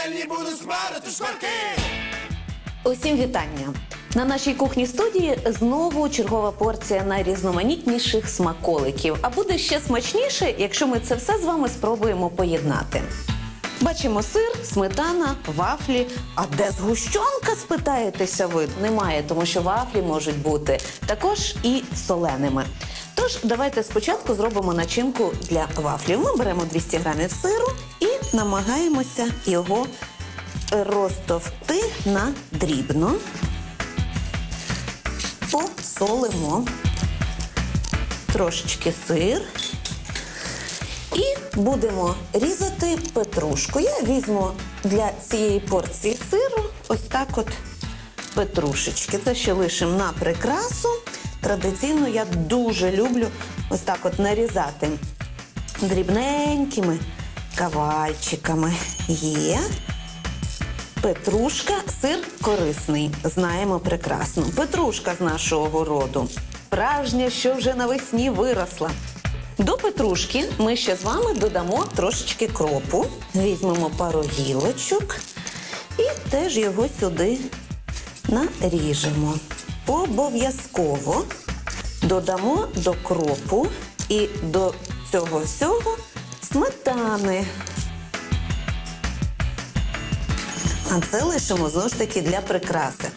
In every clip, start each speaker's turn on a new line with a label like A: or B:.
A: пательні буду смарити шкварки.
B: Усім вітання! На нашій кухні студії знову чергова порція найрізноманітніших смаколиків. А буде ще смачніше, якщо ми це все з вами спробуємо поєднати. Бачимо сир, сметана, вафлі. А де згущенка, спитаєтеся ви? Немає, тому що вафлі можуть бути також і соленими. Тож давайте спочатку зробимо начинку для вафлів. Ми беремо 200 грамів сиру і намагаємося його розтовти на дрібно. Посолимо трошечки сир. І будемо різати петрушку. Я візьму для цієї порції сиру ось так от петрушечки. Це ще лишимо на прикрасу. Традиційно я дуже люблю ось так от нарізати дрібненькими кавальчиками. Є. Петрушка, сир корисний, знаємо прекрасно. Петрушка з нашого городу. Справжня, що вже навесні виросла. До петрушки ми ще з вами додамо трошечки кропу. Візьмемо пару гілочок і теж його сюди наріжемо. Обов'язково додамо до кропу і до цього всього сметани. А це лишимо знову ж таки для прикраси.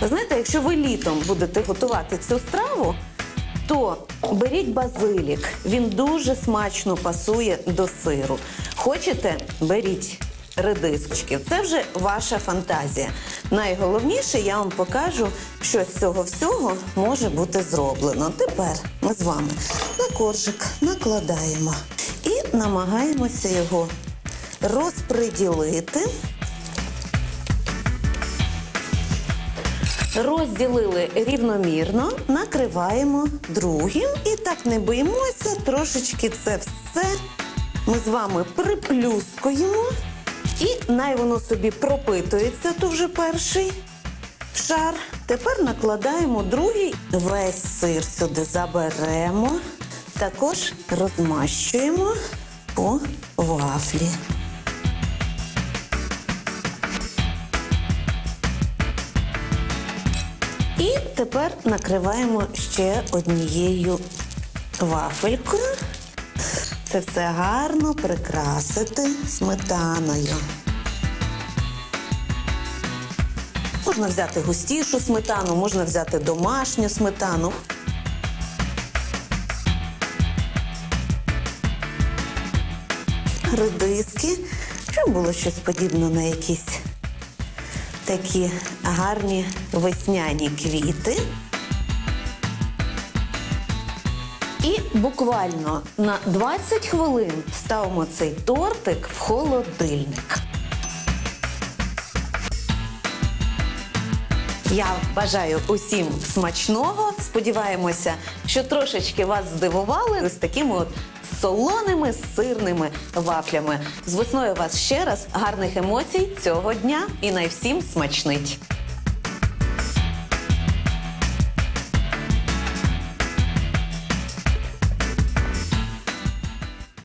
B: Ви знаєте, якщо ви літом будете готувати цю страву, то беріть базилік. Він дуже смачно пасує до сиру. Хочете, беріть редискочки. Це вже ваша фантазія. Найголовніше я вам покажу, що з цього всього може бути зроблено. Тепер ми з вами на коржик накладаємо і намагаємося його розподілити. Розділили рівномірно, накриваємо другим і так не боїмося, трошечки це все ми з вами приплюскуємо, і най воно собі пропитується, то вже перший шар. Тепер накладаємо другий, весь сир сюди заберемо, також розмащуємо по вафлі. І тепер накриваємо ще однією вафелькою. Це все гарно прикрасити сметаною. Можна взяти густішу сметану, можна взяти домашню сметану. Редиски, щоб було щось подібне на якісь такі гарні весняні квіти. І буквально на 20 хвилин ставимо цей тортик в холодильник. Я бажаю усім смачного. Сподіваємося, що трошечки вас здивували з такими от солоними сирними вафлями. З весною вас ще раз гарних емоцій цього дня і най всім смачнить.